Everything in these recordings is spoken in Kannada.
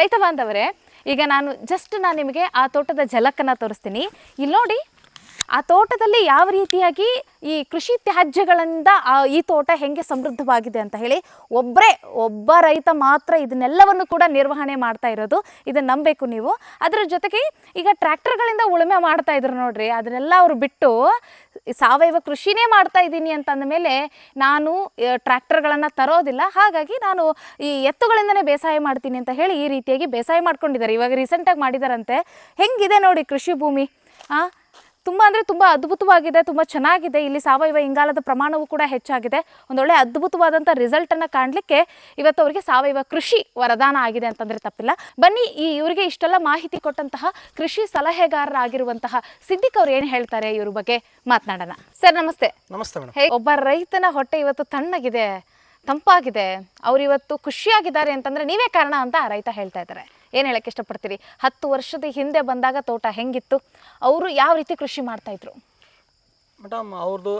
ರೈತ ಬಾಂಧವರೇ, ಈಗ ನಾನು ಜಸ್ಟ್ ನಾನು ನಿಮಗೆ ಆ ತೋಟದ ಝಲಕ್ಕನ್ನು ತೋರಿಸ್ತೀನಿ. ಇಲ್ಲಿ ನೋಡಿ, ಆ ತೋಟದಲ್ಲಿ ಯಾವ ರೀತಿಯಾಗಿ ಈ ಕೃಷಿ ತ್ಯಾಜ್ಯಗಳಿಂದ ಆ ಈ ತೋಟ ಹೆಂಗೆ ಸಮೃದ್ಧವಾಗಿದೆ ಅಂತ ಹೇಳಿ ಒಬ್ಬರೇ ಒಬ್ಬ ರೈತ ಮಾತ್ರ ಇದನ್ನೆಲ್ಲವನ್ನು ಕೂಡ ನಿರ್ವಹಣೆ ಮಾಡ್ತಾ ಇರೋದು. ಇದನ್ನು ನಂಬಬೇಕು ನೀವು. ಅದರ ಜೊತೆಗೆ ಈಗ ಟ್ರ್ಯಾಕ್ಟರ್ಗಳಿಂದ ಉಳುಮೆ ಮಾಡ್ತಾ ಇದ್ರು ನೋಡ್ರಿ, ಅದನ್ನೆಲ್ಲ ಅವರು ಬಿಟ್ಟು ಸಾವಯವ ಕೃಷಿನೇ ಮಾಡ್ತಾ ಇದ್ದೀನಿ ಅಂತ ಅಂದಮೇಲೆ ನಾನು ಟ್ರ್ಯಾಕ್ಟರ್ಗಳನ್ನು ತರೋದಿಲ್ಲ. ಹಾಗಾಗಿ ನಾನು ಈ ಎತ್ತುಗಳಿಂದನೇ ಬೇಸಾಯ ಮಾಡ್ತೀನಿ ಅಂತ ಹೇಳಿ ಈ ರೀತಿಯಾಗಿ ಬೇಸಾಯ ಮಾಡ್ಕೊಂಡಿದ್ದಾರೆ. ಇವಾಗ ರೀಸೆಂಟಾಗಿ ಮಾಡಿದಾರಂತೆ. ಹೆಂಗಿದೆ ನೋಡಿ ಕೃಷಿ ಭೂಮಿ? ಆ ತುಂಬ ಅಂದರೆ ತುಂಬ ಅದ್ಭುತವಾಗಿದೆ ತುಂಬ ಚೆನ್ನಾಗಿದೆ. ಇಲ್ಲಿ ಸಾವಯವ ಇಂಗಾಲದ ಪ್ರಮಾಣವೂ ಕೂಡ ಹೆಚ್ಚಾಗಿದೆ. ಒಂದೊಳ್ಳೆ ಅದ್ಭುತವಾದಂಥ ರಿಸಲ್ಟನ್ನು ಕಾಣಲಿಕ್ಕೆ ಇವತ್ತು ಅವರಿಗೆ ಸಾವಯವ ಕೃಷಿ ವರದಾನ ಆಗಿದೆ ಅಂತಂದರೆ ತಪ್ಪಿಲ್ಲ. ಬನ್ನಿ ಈ ಇವರಿಗೆ ಇಷ್ಟೆಲ್ಲ ಮಾಹಿತಿ ಕೊಟ್ಟಂತಹ ಕೃಷಿ ಸಲಹೆಗಾರರಾಗಿರುವಂತಹ ಸಿದ್ದಿಕ್ ಅವ್ರು ಏನು ಹೇಳ್ತಾರೆ ಇವ್ರ ಬಗ್ಗೆ ಮಾತನಾಡೋಣ. ಸರ್ ನಮಸ್ತೆ. ನಮಸ್ತೆ ಒಬ್ಬ ರೈತನ ಹೊಟ್ಟೆ ಇವತ್ತು ತಣ್ಣಗಿದೆ ತಂಪಾಗಿದೆ ಅವ್ರು ಇವತ್ತು ಖುಷಿಯಾಗಿದ್ದಾರೆ ಅಂತಂದ್ರೆ ನೀವೇ ಕಾರಣ ಅಂತ ಆ ರೈತ ಹೇಳ್ತಾ ಇದ್ದಾರೆ. ಏನು ಹೇಳಕ್ಕೆ ಇಷ್ಟಪಡ್ತೀರಿ? ಹತ್ತು ವರ್ಷದ ಹಿಂದೆ ಬಂದಾಗ ತೋಟ ಹೆಂಗಿತ್ತು? ಅವರು ಯಾವ ರೀತಿ ಕೃಷಿ ಮಾಡ್ತಾಯಿದ್ರು ಮೇಡಮ್ ಅವ್ರದ್ದು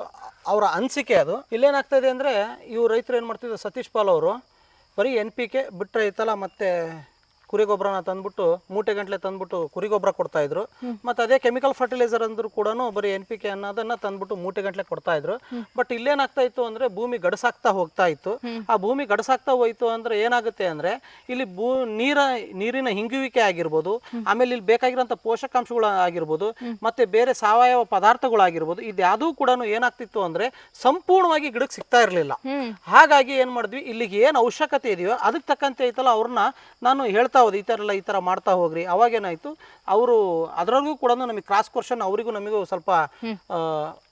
ಅವರ ಅನಿಸಿಕೆ ಅದು. ಇಲ್ಲೇನಾಗ್ತಾ ಇದೆ ಅಂದರೆ ಇವ್ರು ರೈತರು ಏನು ಮಾಡ್ತಿದ್ರು? ಸತೀಶ್ ಪಾಲ್ ಅವರು ಬರೀ ಎನ್ ಪಿ ಕೆ ಬಿಟ್ಟರೆ ಐತಲ್ಲ ಮತ್ತೆ ಕುರಿ ಗೊಬ್ಬರನ ತಂದ್ಬಿಟ್ಟು ಮೂಟೆ ಗಂಟ್ಲೆ ತಂದ್ಬಿಟ್ಟು ಕುರಿ ಗೊಬ್ಬರ ಕೊಡ್ತಾ ಇದ್ರು. ಮತ್ತೆ ಅದೇ ಕೆಮಿಕಲ್ ಫರ್ಟಿಲೈಸರ್ ಅಂದ್ರೂ ಕೂಡ ಬರೀ ಎನ್ ಪಿ ಕೆ ಅನ್ನೋದನ್ನ ತಂದ್ಬಿಟ್ಟು ಮೂಟೆ ಗಂಟ್ಲೆ ಕೊಡ್ತಾ ಇದ್ರು. ಬಟ್ ಇಲ್ಲೇನಾಗ್ತಾ ಇತ್ತು ಅಂದ್ರೆ ಭೂಮಿ ಗಡಸಾಗ್ತಾ ಹೋಗ್ತಾ ಇತ್ತು. ಆ ಭೂಮಿ ಗಡಸಾಗ್ತಾ ಹೋಯ್ತು ಅಂದ್ರೆ ಏನಾಗುತ್ತೆ ಅಂದ್ರೆ ಇಲ್ಲಿ ಭೂ ನೀರ ನೀರಿನ ಹಿಂಗುವಿಕೆ ಆಗಿರ್ಬೋದು ಆಮೇಲೆ ಇಲ್ಲಿ ಬೇಕಾಗಿರೋಂಥ ಪೋಷಕಾಂಶಗಳು ಆಗಿರ್ಬೋದು ಮತ್ತೆ ಬೇರೆ ಸಾವಯವ ಪದಾರ್ಥಗಳಾಗಿರ್ಬೋದು ಇದ್ಯಾವುದೂ ಕೂಡ ಏನಾಗ್ತಿತ್ತು ಅಂದ್ರೆ ಸಂಪೂರ್ಣವಾಗಿ ಗಿಡಕ್ಕೆ ಸಿಗ್ತಾ ಇರಲಿಲ್ಲ. ಹಾಗಾಗಿ ಏನ್ ಮಾಡಿದ್ವಿ ಇಲ್ಲಿಗೆ ಏನು ಅವಶ್ಯಕತೆ ಇದೆಯೋ ಅದಕ್ಕೆ ತಕ್ಕಂತೆ ಐತಲ್ಲ ಅವ್ರನ್ನ ನಾನು ಹೇಳ್ತಾ ಹೋದೆ ಈ ಥರ ಎಲ್ಲ ಈ ಥರ ಮಾಡ್ತಾ ಹೋಗ್ರಿ. ಅವಾಗೇನಾಯ್ತು ಅವರು ಅದರಲ್ಲೂ ಕೂಡ ನಮಗೆ ಕ್ರಾಸ್ ಕ್ವಶನ್ ಅವರಿಗೂ ನಮಗೂ ಸ್ವಲ್ಪ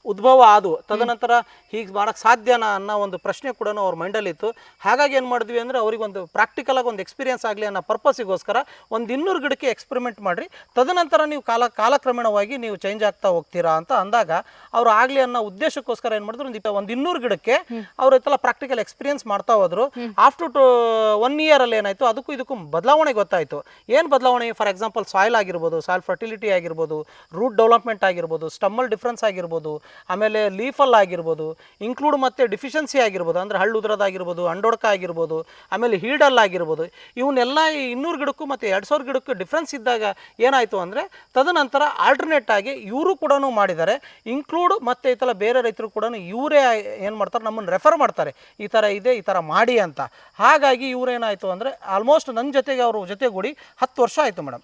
ಉದ್ಭವ ಆದವು ತದನಂತರ ಹೀಗೆ ಮಾಡಕ್ಕೆ ಸಾಧ್ಯನಾ ಅನ್ನೋ ಒಂದು ಪ್ರಶ್ನೆ ಕೂಡ ಅವ್ರ ಮೈಂಡಲ್ಲಿ ಇತ್ತು ಹಾಗಾಗಿ ಏನು ಮಾಡಿದ್ವಿ ಅಂದರೆ ಅವ್ರಿಗೊಂದು ಪ್ರಾಕ್ಟಿಕಲ್ ಆಗಿ ಒಂದು ಎಕ್ಸ್ಪೀರಿಯನ್ಸ್ ಆಗಲಿ ಅನ್ನೋ ಪರ್ಪಸ್ಸಿಗೋಸ್ಕರ ಒಂದು ಇನ್ನೂರು ಗಿಡಕ್ಕೆ ಎಕ್ಸ್ಪೆರಿಮೆಂಟ್ ಮಾಡಿರಿ. ತದನಂತರ ನೀವು ಕಾಲ ಕಾಲಕ್ರಮೇಣವಾಗಿ ನೀವು ಚೇಂಜ್ ಆಗ್ತಾ ಹೋಗ್ತೀರಾ ಅಂತ ಅಂದಾಗ ಅವ್ರು ಆಗಲಿ ಅನ್ನೋ ಉದ್ದೇಶಕ್ಕೋಸ್ಕರ ಏನು ಮಾಡಿದ್ರು ಒಂದು ಒಂದು ಇನ್ನೂರು ಗಿಡಕ್ಕೆ ಅವ್ರು ಇತ್ತಲ್ಲ ಪ್ರಾಕ್ಟಿಕಲ್ ಎಕ್ಸ್ಪೀರಿಯನ್ಸ್ ಮಾಡ್ತಾ ಹೋದ್ರು. ಆಫ್ಟರ್ ಟು ಒನ್ ಇಯರಲ್ಲಿ ಏನಾಯಿತು ಅದಕ್ಕೂ ಇದಕ್ಕೂ ಬದಲಾವಣೆ ಗೊತ್ತಾಯಿತು. ಏನು ಬದಲಾವಣೆ? ಫಾರ್ ಎಕ್ಸಾಂಪಲ್ ಸಾಯಿಲ್ ಆಗಿರ್ಬೋದು ಸಾಯಿಲ್ ಫರ್ಟಿಲಿಟಿ ಆಗಿರ್ಬೋದು ರೂಟ್ ಡೆವಲಪ್ಮೆಂಟ್ ಆಗಿರ್ಬೋದು ಸ್ಟಮ್ಮಲ್ ಡಿಫ್ರೆನ್ಸ್ ಆಗಿರ್ಬೋದು ಆಮೇಲೆ ಲೀಫಲ್ ಆಗಿರ್ಬೋದು ಇನ್ಕ್ಲೂಡ್ ಮತ್ತು ಡಿಫಿಷಿಯನ್ಸಿ ಆಗಿರ್ಬೋದು, ಅಂದರೆ ಹಳ್ಳು ಉದ್ರದಾಗಿರ್ಬೋದು, ಅಂಡೋಡ್ಕ ಆಗಿರ್ಬೋದು, ಆಮೇಲೆ ಹೀಡಲ್ ಆಗಿರ್ಬೋದು, ಇವನ್ನೆಲ್ಲ ಈ ಇನ್ನೂರು ಗಿಡಕ್ಕೂ ಮತ್ತು ಎರಡು ಸಾವಿರ ಗಿಡಕ್ಕೂ ಡಿಫ್ರೆನ್ಸ್ ಇದ್ದಾಗ ಏನಾಯಿತು ಅಂದರೆ ತದನಂತರ ಆಲ್ಟರ್ನೇಟ್ ಆಗಿ ಇವರು ಕೂಡ ಮಾಡಿದ್ದಾರೆ. ಇನ್ಕ್ಲೂಡ್ ಮತ್ತು ಈ ಥರ ಬೇರೆ ರೈತರು ಕೂಡ ಇವರೇ ಏನು ಮಾಡ್ತಾರೆ, ನಮ್ಮನ್ನು ರೆಫರ್ ಮಾಡ್ತಾರೆ. ಈ ಥರ ಇದೆ, ಈ ಥರ ಮಾಡಿ ಅಂತ. ಹಾಗಾಗಿ ಇವರೇನಾಯಿತು ಅಂದರೆ ಆಲ್ಮೋಸ್ಟ್ ನನ್ನ ಜೊತೆಗೆ ಅವರು ಜೊತೆಗೂಡಿ ಹತ್ತು ವರ್ಷ ಆಯಿತು ಮೇಡಮ್.